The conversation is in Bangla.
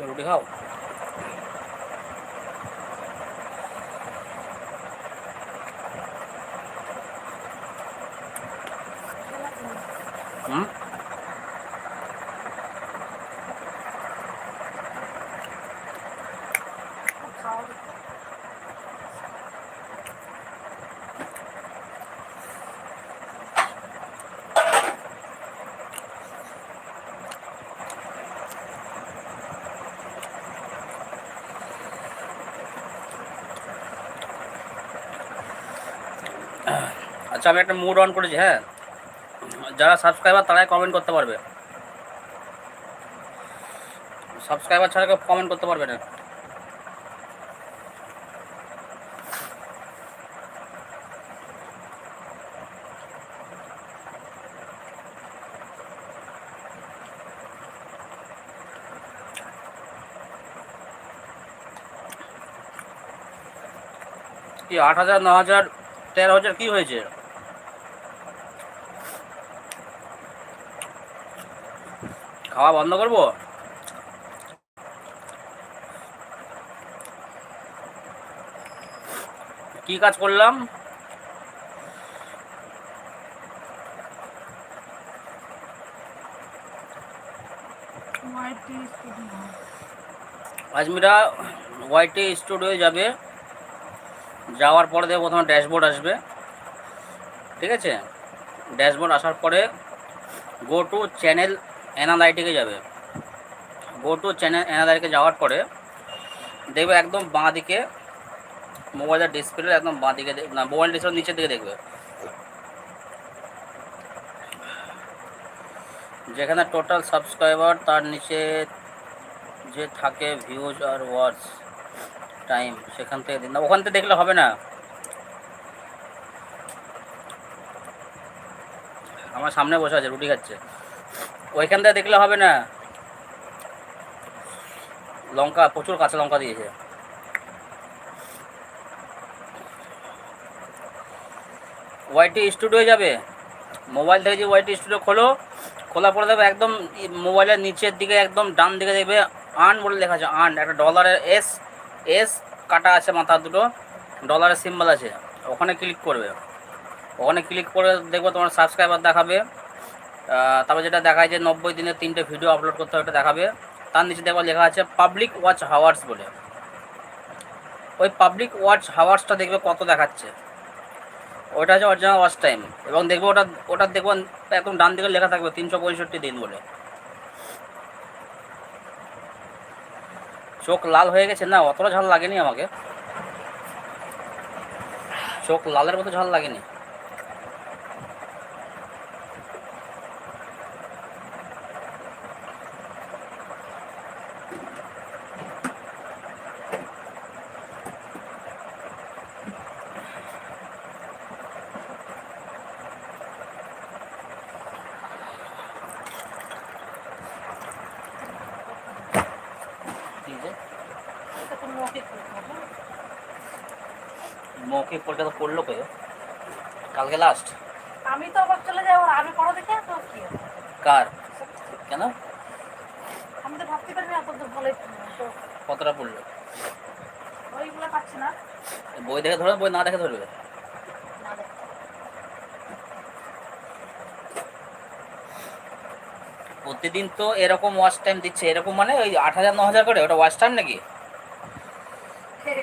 Pero dihaw. Hmm? আচ্ছা আমি একটা মুড অন করেছি হ্যাঁ? যারা সাবস্ক্রাইবার তারাই কমেন্ট করতে পারবে। সাবস্ক্রাইবার ছাড়া কেউ কমেন্ট করতে পারবে না। কি, আট হাজার, ন হাজার, তেরো হাজার কি হয়েছে? খাওয়া বন্ধ করব? কি কাজ করলাম। আজমিরা ওয়াইটি স্টুডিও যাবে। যাওয়ার পরে দেখো প্রথমে ড্যাশবোর্ড আসবে। ঠিক আছে? ড্যাশবোর্ড আসার পরে গো টু চ্যানেল অ্যানালাইটিকে যাবে। গো টু চ্যানেল অ্যানালাইটিকে যাওয়ার পরে দেখবে একদম বাঁ দিকে মোবাইলের ডিসপ্লে একদম বাঁ দিকে না মোবাইল ডিসপ্লে নিচের দিকে দেখবে। যেখানে টোটাল সাবস্ক্রাইবার তার নিচে যে থাকে ভিউজ আর ওয়াচ টাইম সেখান থেকে দিন না, ওখান থেকে দেখলে হবে না। আমার সামনে বসে আছে, রুটি খাচ্ছে। ওইখান থেকে দেখলে হবে না। লঙ্কা, প্রচুর কাঁচা লঙ্কা দিয়েছে। ওয়াইটি স্টুডিও যাবে। মোবাইল থেকে যে ওয়াইটি স্টুডিও খোলো খোলা পরে দেখবে একদম মোবাইলের নিচের দিকে একদম ডান দিকে দেখবে আন বলে লেখা আছে আন একটা ডলারের এস এস কাটা আছে মাথা দুটো ডলারের সিম্বল আছে। ওখানে ক্লিক করবে। ওখানে ক্লিক করে দেখব তোমার সাবস্ক্রাইবার দেখাবে। তারপর যেটা দেখায় যে নব্বই দিনে তিনটে ভিডিও আপলোড করতে হবে দেখাবে। তার নিচে দেখব লেখা আছে পাবলিক ওয়াচ হাওয়ার্স বলে। ওই পাবলিক ওয়াচ হাওয়ার্সটা দেখবে কত দেখাচ্ছে। ওটা হচ্ছে অরিজিনাল ওয়াচ টাইম এবং দেখব ওটা ওটা দেখব একদম ডান দিকে লেখা থাকবে, তিনশো পঁয়ষট্টি দিন বলে। চোখ লাল হয়ে গেছে না? অতটা ঝাল লাগেনি আমাকে। চোখ লালের মতো ঝাল লাগেনি। ঠিক আছে এটা তো পরীক্ষা, হ্যাঁ? মৌখিক পরীক্ষা তো পড়ল কে? কালকে লাস্ট আমি তো আবার চলে যাব আমি পড়া দেখে তো কি কার? কেন? আমি তো ভাবতে পারি না তো। ভালোই কতটা পড়ল? ওইগুলো পাচ্ছি না। বই দেখে ধরবে বই না দেখে ধরবে না দেখো। প্রতিদিন তো এরকম ওয়াচ টাইম দিচ্ছে। এরকম মানে ওই আট হাজার, ন হাজার করে? ওটা ওয়াচ টাইম নাকি? ধরে।